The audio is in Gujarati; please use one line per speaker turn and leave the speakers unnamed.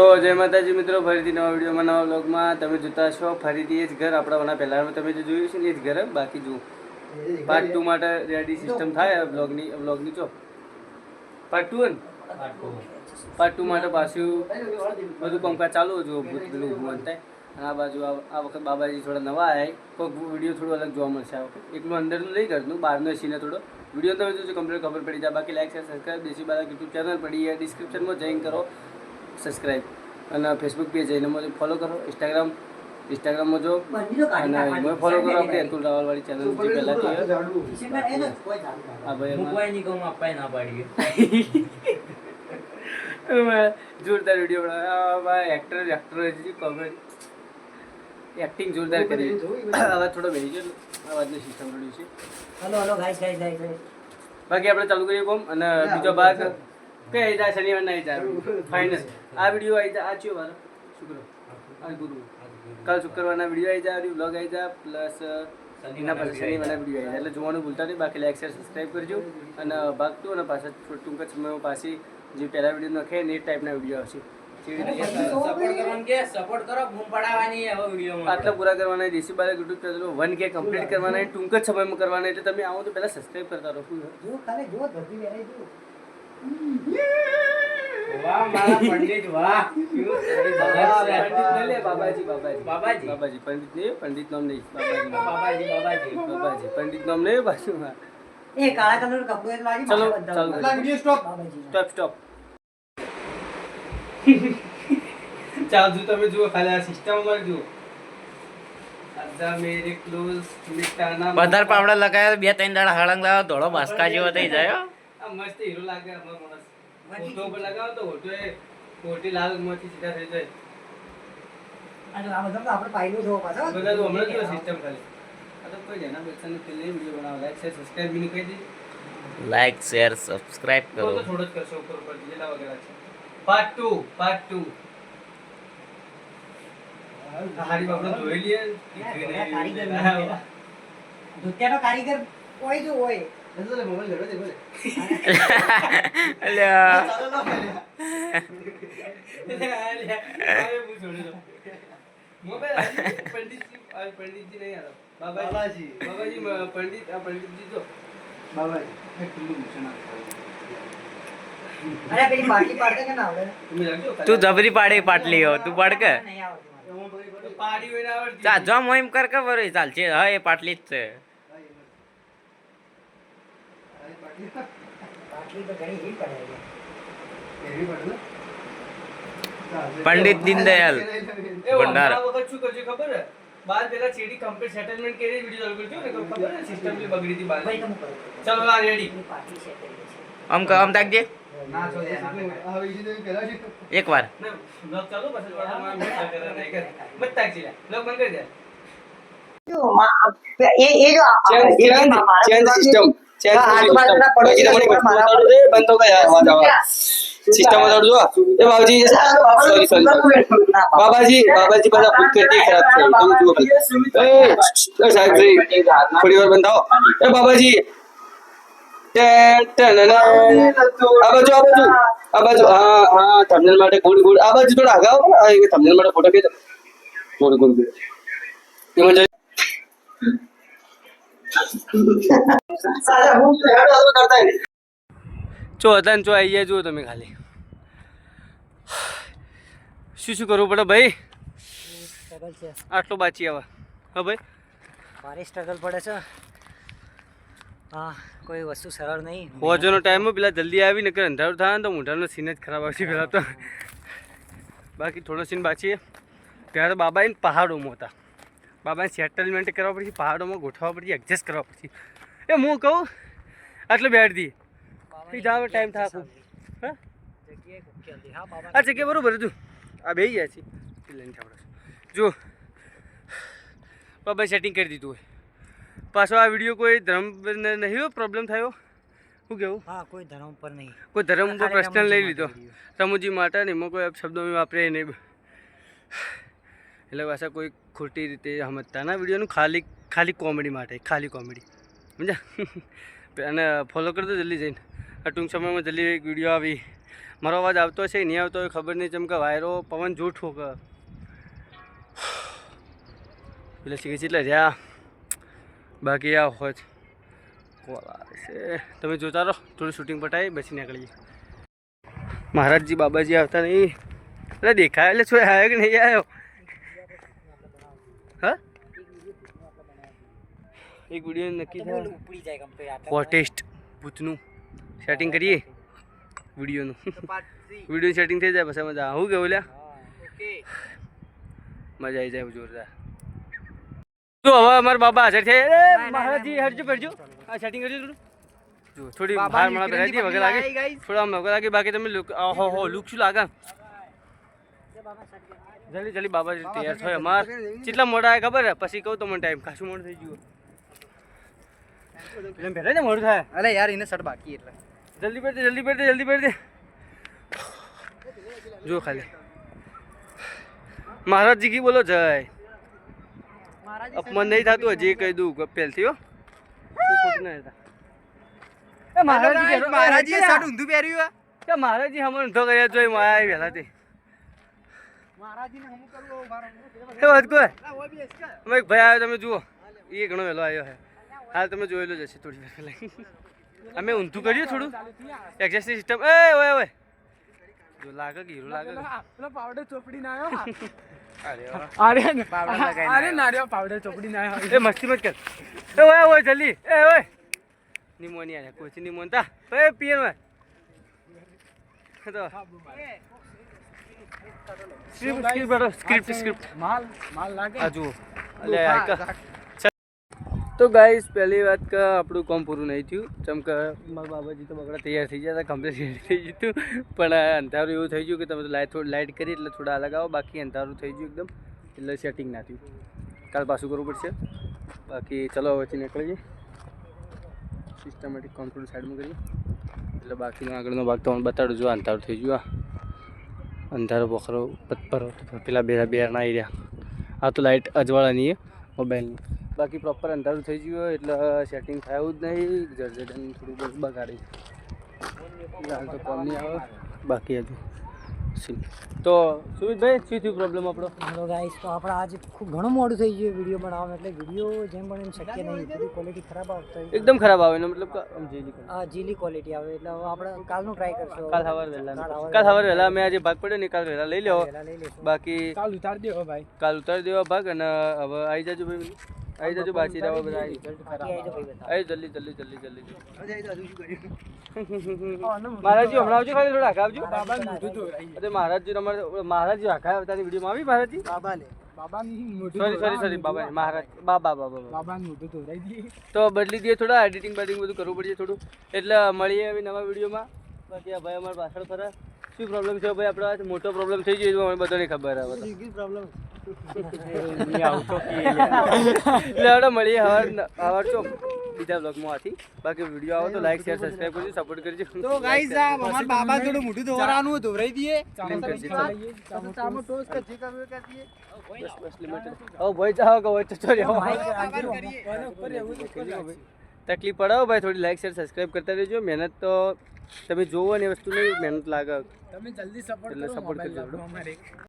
તો જય માતાજી મિત્રો ફરીથી નવા વિડીયોમાં નવા વ્લોગમાં તમે જોતા છો ફરીથી એ જ ઘર આપણા પહેલાં તમે જે જોયું છે ને એ જ ઘર બાકી જુઓ. પાર્ટ ટુ માટે રેડી સિસ્ટમ થાય વ્લોગની વ્લોગની ચો પાર્ટ ટુ ને? પાર્ટ ટુ માટે પાછું બધું કામકાજ ચાલુ જો ભૂત પેલું ઊભું થાય આ બાજુ આ વખત બાબાજી થોડા નવા આવ્યા તો વીડિયો થોડો અલગ જોવા મળશે આ વખત. એકલું અંદરનું નહીં કરતું બહારનો સીને થોડો. વીડિયો તમે જોજો કમ્પ્લીટ ખબર પડી જાય. બાકી લાઈક શેર સબસ્ક્રાઈબ દેશી બાળક યુટ્યુબ ચેનલ પડી છે. ડિસ્ક્રિપ્શનમાં જોઈન કરો. સબસ્ક્રાઈબ અને ફેસબુક પેજ એને મને ફોલો કરો. ઇન્સ્ટાગ્રામ ઇન્સ્ટાગ્રામમાં જો. અને ફોલો કરો આપણે અતુલ રાવલવાળી ચેનલ જે પહેલાંથી છે. ભાઈ
ના પાડીએ.
જોરદાર વીડિયો બનાવ્યો એક્ટર એક્ટર કોમેડી એક્ટિંગ જોરદાર કરી. હવે થોડો બેસી ગયો. અવાજની સિસ્ટમ પડ્યું છે.
Hello hello guys guys guys
બાકી આપણે ચાલુ કરીએ કોમ. અને બીજો ભાગ કઈ આવી જાય શનિવાર ના આવી જાય. ફાઇનલ આ વીડિયો આવી જાય. આ ચિયો વાર શુક્ર આ ગુરુ કાલ શુક્રવારના વીડિયો આવી જાય બ્લોગ આવી જાય પ્લસ એના પછી શનિવારના વીડિયો આવી જાય. એટલે જોવાનું ભૂલતા નહીં. બાકી લાઈક શેર સબસ્ક્રાઈબ કરજો. અને ભાગતું અને પાછા ટૂંક જ સમયમાં પાછી જે પહેલા વીડિયો નખે ને એ ટાઈપના વીડિયો આવશે. આટલા પૂરા કરવાના દેશી બાળક YouTube channel one K complete કરવાના ટૂંક જ સમયમાં કરવાના એટલે તમે આવો તો પહેલા સબસ્ક્રાઈબ કરતા રહો?
વાહ મારા પંડિત વાહ. કેવું સારી
બાબા,
ઝલક છે.
પંડિત નહીં લે, બાબાજી બાબાજી.
બાબાજી?
બાબાજી પંડિત નહીં પંડિત નામ નહીં. બાબાજી
બાબાજી. બાબાજી
બાબાજી. પંડિત નામ નહીં પાછું
એ કાળા કલર કપડું લાગી
ચલો,
માથે
ચાલુ.
બંધાવું.
સ્ટોપ સ્ટોપ ચાલ જો તમે જુઓ ખાલી આ સિસ્ટમમાં જુઓ. બધા મેરે ક્લોઝ મિટાના
પાવડા લગાવ્યા બે ત્રણ દાડા હળંગ લાવ્યો ધોળો બાસકા જેવો થઈ જાય હો.
આ મસ્ત હીરો લાગે અમારો માણસ. ફોટો પર લગાવો તો ફોટો એ ખોટી લાલમાંથી સીધા થઈ જાય.
અને આ બધા તો આપણે પાયલું જોવો પાછો.
બધા તો હમણાં જો સિસ્ટમ ખાલી. આ તો કોઈ જેના પૈસાને પેલે વીડિયો બનાવો. લાઈક છે સબસ્ક્રાઇબ બી કહી દીધી
લાઈક શેર સબસ્ક્રાઇબ
તો
કરો.
તો થોડો જ કરશો ઉપર ઉપર જેટલા વગેરે છે. પાર્ટ 2 પાર્ટ 2 હારી બાપડો જોઈ લઈએ
કારીગર ધોતિયાનો કારીગર હોય જો હોય.
અલ્યા
પંડિતજી આ પંડિતજી નહીં આ બાબાજી બાબાજી મ- પંડિત આ પંડિતજી જો
તું જબરી પાડી પાટલી હો તું પાડ કે?
નહીં આવડતું મને.
પાડી હોય ને આવડતી
ચા જો મોહિમ કર કે બરો ચાલશે. હા એ પાટલી જ છે
બાટલી તો ઘણી હીટ પડે છે.
પંડિત દીનદયાલ ભંડાર.
શું કરજો ખબર? હે? બાર પેલા ચેડી કમ્પ્લીટ સેટલમેન્ટ કરી વિડિયો ચાલુ કરજો ને ખબર હે સિસ્ટમ બી બગડી હતી બાર. ચલો આ રેડી.
આમ ક- આમ તાકજે. એક વાર
ને બ્લોગ ચાલુ પછી થોડા માં મેં કરે નહીં કરે. મત તાકજી લે. બ્લોગ બંધ કરી દે.
જો, મા- એ એ જો
ચેન્જ સિસ્ટમ બાબાજી બધા ખરાબ છે સાહેબજી થોડી વાર એ આ બાજુ આ બાજુ. આ બાજુ હા હા thumbnail માટે ગુડ ગુડ આ બાજુ થોડા અગાઉ thumbnail માટે ફોટો ખેંચો. ગુડ ગુડ ગુડ ચો હતા ને ચો આવી ગયા જુઓ તમે ખાલી. શું શું કરવું પડે ભાઈ? આટલો બાચી આવે. હા ભાઈ?
ભારે સ્ટ્રગલ પડે છે. હા કોઈ વસ્તુ સરળ નહીં.
હોજોનો ટાઈમ પેલા જલ્દી આવી ને અંધારું થાય ને તો મોઢાનો સીન જ ખરાબ આવશે પેલા તો. બાકી થોડો સીન બાચીએ. ત્યારે બાબા એને પહાડોમાં હતા બાબાને સેટલમેન્ટ કરવા પડશે પહાડોમાં ગોઠવવા પડશે એડજસ્ટ કરવા પડશે. એ હું કહું આટલું બેઠ દી. એ જાવ ટાઈમ થાય. હા આ જગ્યા બરોબર હતું આ બે ગયા છે. લઈને આપણે જો. બાબા સેટિંગ કરી દીધું હોય. પાછો આ વીડિયો કોઈ ધર્મ નહીં પ્રોબ્લેમ થયો શું કેવું?
હા કોઈ ધર્મ પર નહીં.
કોઈ ધર્મ
પર
પ્રશ્ન લઈ લીધો. રમુજી માટે ને એમાં કોઈ શબ્દો મેં વાપરે નહીં. એટલે પાછા કોઈ ખોટી રીતે સમજતા ના વિડીયોનું ખાલી ખાલી કોમેડી માટે, ખાલી કોમેડી. સમજ્યા? અને ફોલો કરતો જલ્દી જઈને. આ ટૂંક સમયમાં જલ્દી એક વીડિયો આવી. મારો અવાજ આવતો છે નહીં આવતો હોય ખબર નહીં, જેમ કે વાયરો પવન જૂઠો કે એટલે શીખી એટલે રહ્યા. બાકી આ હોય કોલ આવે છે. તમે જોતા રહો. થોડું શૂટિંગ પટાવી પછી નીકળીએ. મહારાજજી બાબાજી આવતા નહીં. એટલે દેખાય, એટલે શું, આવ્યો કે નહીં આવ્યો હા એક વીડિયો નક્કી થાય.
ઉપડી જાય કમ્પ્લીટ
હોટેસ્ટ ભૂતનું. સેટિંગ કરીએ? વિડીયોનું વીડિયો સેટિંગ થઈ જાય પછી મજા આવું. કેવું લ્યા મજા આવી જાય જોરદાર. તો હવે અમારા બાબા હાજર છે. એ મહારાજજી હરજો ફરજો. આ સેટિંગ કરજો થોડું. જો થોડી બહાર મળા પહેરાઈ છે વગર લાગે થોડા વગર લાગે બાકી તમે લુક હો હો લુક શું લાગે? જલ્દી જલ્દી બાબાજી તૈયાર થયો અમાર. કેટલા આવે ખબર? હે પછી કહું તો મને ટાઈમ ખાસું મોડું થઈ ગયું? બેઠા ને મોડું થાય.
અરે યાર એને શર્ટ બાકી એટલે.
જલ્દી પડતી દે જલ્દી પડતી દે જલ્દી પડતી દે જો ખાલી. મહારાજજી કી બોલો જય. અપમાન નહીં થતું હજી કહી દઉં પહેલથી હો. એ
શર્ટ ઊંધું પહેર્યું
કે મહારાજજી હમણાં ઊંધો કર્યા જોઈ માયા આવી વહેલાથી
મહારાજીને હમું કરવું
એ વાત કોઈ ભાઈ આવ્યો તમે જુઓ. એ ઘણો વહેલો આવ્યો છે હાલ તમે જોયેલો જ હશે થોડી વાર પહેલાં. અમે ઊંધું કર્યું થોડું? એક્ઝેસ્ટની સિસ્ટમ એ ઓય ઓય. જો લાગે કે હીરો લાગે પેલો
પાવડર ચોપડી ના આવ્યો?
અરે.
અરે અરે નારિયો પાવડર ચોપડી ના આવ્યો.
એ મસ્તી મત કર. એ ઓય ઓય જલ્દી. એ ઓય. નિમોની આને કોઈ નિમોનતા એ પીએન ઓય તો. સ્ક્રિપ્ટ સ્ક્રિપ્ટ સ્ક્રિપ્ટ સ્ક્રિપ્ટ
માલ માલ લાગે?
આ જુઓ. અલે આ તો ગાઈસ પહેલી વાત કે આપણું કામ પૂરું નહીં થયું. જેમ કે મારા બાબાજી તો બગડા તૈયાર થઈ ગયા હતા કમ્પ્લીટ થઈ ગયું હતું. પણ અંધારું એવું થઈ ગયું કે તમે લાઇટ થોડી લાઇટ કરી, એટલે થોડા અલગ આવો. બાકી અંધારું થઈ ગયું એકદમ, એટલે સેટિંગ ના થયું. કાલ પાછું કરવું પડશે. બાકી ચલો વચ્ચે નીકળીએ. સિસ્ટમેટિક કંટ્રોલ સાઈડમાં કરીએ. એટલે બાકીનો આગળનો ભાગ તમને બતાડું જો અંધારું થઈ ગયું, આ અંધારો બખરો પથ્થરો, પેલા બે બેરના એરિયા આ તો લાઇટ અજવાળાની મોબાઈલની બાકી પ્રોપર અંધારું થઈ ગયું હોય એટલે સેટિંગ થાય એવું જ નહીં. જર્જેટન થોડું બસ બગાડે હાલ તો કોમ નહીં આવે. બાકી હજુ તો સુમિતભાઈ શું થયું પ્રોબ્લેમ આપણો?
હેલો ગાઈસ તો આપણે આજે ખૂબ ઘણું મોડું થઈ ગયું વીડિયો બનાવવાનું એટલે વીડિયો જેમ પણ એમ શક્ય નહીં. બધી ક્વોલિટી ખરાબ આવતી
એકદમ ખરાબ આવે મતલબ
આ જીલી ક્વોલિટી આવે. એટલે હવે આપણે કાલનું ટ્રાય કરશું.
કાલ સવાર વહેલા
કાલ સવાર
વહેલા અમે આજે ભાગ પડ્યો ને કાલ વહેલા લઈ લેવો બાકી
કાલ ઉતારી દેવો ભાઈ.
કાલ ઉતારી દેવો ભાગ અને હવે આવી જાજો ભાઈ. આવી જજો બાચી રહ્યા બધા આવી
આવી
આવી જલ્દી જલ્દી જલ્દી જલ્દી મહારાજજી હમણાં આવજો ખાલી થોડા આગળ આવજો
બાબા મોઢું ધોરાઈ
અરે મહારાજજી અમારે મહારાજજી આખા અવતારની વિડીયોમાં આવી મહારાજજી
બાબા લે બાબા
સોરી સોરી સોરી બાબા મહારાજ બાબા બાબા બાબા.
બાબા મોઢું ધોરાઈ દઈએ.
તો બદલી દઈએ થોડા એડિટિંગ બેડિંગ બધું કરવું પડશે થોડું. એટલે મળીએ હવે નવા વિડીયોમાં બાકી આ ભાઈ અમારા પાછળ ફરા શું પ્રોબ્લેમ છે ભાઈ? આપણો આજ મોટો પ્રોબ્લેમ થઈ ગયો મને બધાને ખબર આવે તો. હવે મળીએ હવાર હવાર ચો બીજા બ્લોગમાં આથી. બાકી વીડિયો આવો તો લાઈક શેર સબસ્ક્રાઇબ કરજો સપોર્ટ કરજો.
તો ગાઈસ આ અમાર બાબા જોડે મોઢું ધોરાનું ધોરાઈ દઈએ. ચાલો ચાલો. ટોસ કે જે કરવું કે દઈએ.
બસ બસ લિમિટેડ ઓ ભાઈ જાઓ કે ભાઈ તો રહ્યો તકલીફ પડાવો ભાઈ થોડી લાઈક શેર સબસ્ક્રાઈબ કરતા રહેજો. મહેનત તો તમે જોવો ને એ વસ્તુ નહીં મહેનત લાગે.
તમે જલ્દી સપોર્ટ
એટલે
કરો
support કરજો.
અમારે.